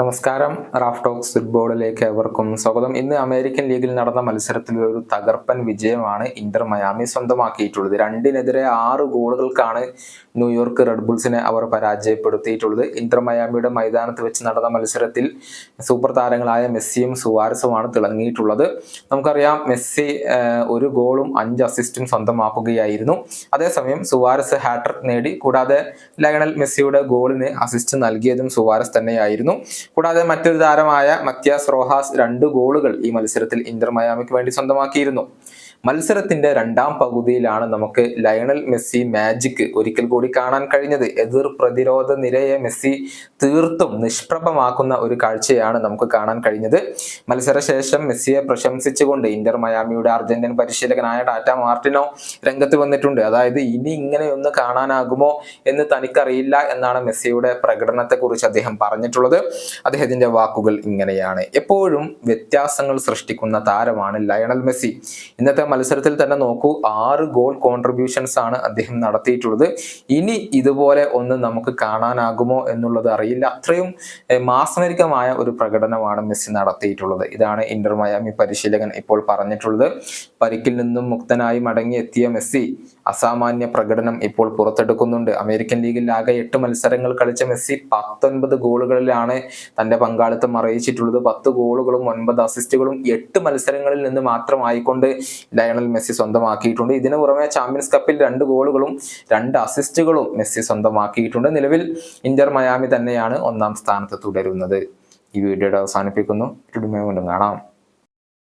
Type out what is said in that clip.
നമസ്കാരം. Raf talks ഫുട്ബോളിലേക്ക് ഏവർക്കും സ്വാഗതം. ഇന്ന് അമേരിക്കൻ ലീഗിൽ നടന്ന മത്സരത്തിൽ ഒരു തകർപ്പൻ വിജയമാണ് ഇന്റർ മയാമി സ്വന്തമാക്കിയിട്ടുള്ളത്. രണ്ടിനെതിരെ ആറ് ഗോളുകൾക്കാണ് ന്യൂയോർക്ക് റെഡ് ബുൾസിനെ അവർ പരാജയപ്പെടുത്തിയിട്ടുള്ളത്. ഇന്റർ മയാമിയുടെ മൈതാനത്ത് വെച്ച് നടന്ന മത്സരത്തിൽ സൂപ്പർ താരങ്ങളായ മെസ്സിയും സുവാരസുമാണ് തിളങ്ങിയിട്ടുള്ളത്. നമുക്കറിയാം മെസ്സി ഒരു ഗോളും അഞ്ച് അസിസ്റ്റും സ്വന്തമാക്കുകയായിരുന്നു. അതേസമയം സുവാരസ് ഹാട്രിക് നേടി. കൂടാതെ ലയണൽ മെസ്സിയുടെ ഗോളിന് അസിസ്റ്റ് നൽകിയതും സുവാരസ് തന്നെയായിരുന്നു. കൂടാതെ മറ്റൊരു താരമായ മത്യാസ് റോഹാസ് രണ്ട് ഗോളുകൾ ഈ മത്സരത്തിൽ ഇന്റർ മയാമിക്ക് വേണ്ടി സ്വന്തമാക്കിയിരുന്നു. മത്സരത്തിന്റെ രണ്ടാം പകുതിയിലാണ് നമുക്ക് ലയണൽ മെസ്സി മാജിക് ഒരിക്കൽ കൂടി കാണാൻ കഴിഞ്ഞത്. എതിർ പ്രതിരോധ നിരയെ മെസ്സി തീർത്തും നിഷ്പ്രഭമാക്കുന്ന ഒരു കാഴ്ചയാണ് നമുക്ക് കാണാൻ കഴിഞ്ഞത്. മത്സരശേഷം മെസ്സിയെ പ്രശംസിച്ചുകൊണ്ട് ഇന്റർ മയാമിയുടെ അർജന്റീൻ പരിശീലകനായ ടാറ്റ മാർട്ടിനോ രംഗത്ത് വന്നിട്ടുണ്ട്. അതായത് ഇനി ഇങ്ങനെയൊന്ന് കാണാനാകുമോ എന്ന് തനിക്കറിയില്ല എന്നാണ് മെസ്സിയുടെ പ്രകടനത്തെ കുറിച്ച് അദ്ദേഹം പറഞ്ഞിട്ടുള്ളത്. അദ്ദേഹത്തിന്റെ വാക്കുകൾ ഇങ്ങനെയാണ്. എപ്പോഴും വ്യത്യാസങ്ങൾ സൃഷ്ടിക്കുന്ന താരമാണ് ലയണൽ മെസ്സി. ഇന്നത്തെ മത്സരത്തിൽ തന്നെ നോക്കൂ ആറ് ഗോൾ കോൺട്രിബ്യൂഷൻസ് ആണ് അദ്ദേഹം നടത്തിയിട്ടുള്ളത്. ഇനി ഇതുപോലെ ഒന്ന് നമുക്ക് കാണാനാകുമോ എന്നുള്ളത് അറിയില്ല. അത്രയും മാസമരികമായ ഒരു പ്രകടനമാണ് മെസ്സി നടത്തിയിട്ടുള്ളത്. ഇതാണ് ഇന്റർ മയാമി പരിശീലകൻ ഇപ്പോൾ പറഞ്ഞിട്ടുള്ളത്. പരിക്കിൽ നിന്നും മുക്തനായി മടങ്ങിയെത്തിയ മെസ്സി അസാമാന്യ പ്രകടനം ഇപ്പോൾ പുറത്തെടുക്കുന്നുണ്ട്. അമേരിക്കൻ ലീഗിൽ ആകെ എട്ട് മത്സരങ്ങൾ കളിച്ച മെസ്സി പത്തൊൻപത് ഗോളുകളിലാണ് തന്റെ പങ്കാളിത്തം അറിയിച്ചിട്ടുള്ളത്. പത്ത് ഗോളുകളും ഒൻപത് അസിസ്റ്റുകളും എട്ട് മത്സരങ്ങളിൽ നിന്ന് മാത്രമായിക്കൊണ്ട് ലയണൽ മെസ്സി സ്വന്തമാക്കിയിട്ടുണ്ട്. ഇതിനു പുറമെ ചാമ്പ്യൻസ് കപ്പിൽ രണ്ട് ഗോളുകളും രണ്ട് അസിസ്റ്റുകളും മെസ്സി സ്വന്തമാക്കിയിട്ടുണ്ട്. നിലവിൽ ഇന്റർ മയാമി തന്നെയാണ് ഒന്നാം സ്ഥാനത്ത് തുടരുന്നത്. ഈ വീഡിയോയുടെ അവസാനിപ്പിക്കുന്നു. കാണാം.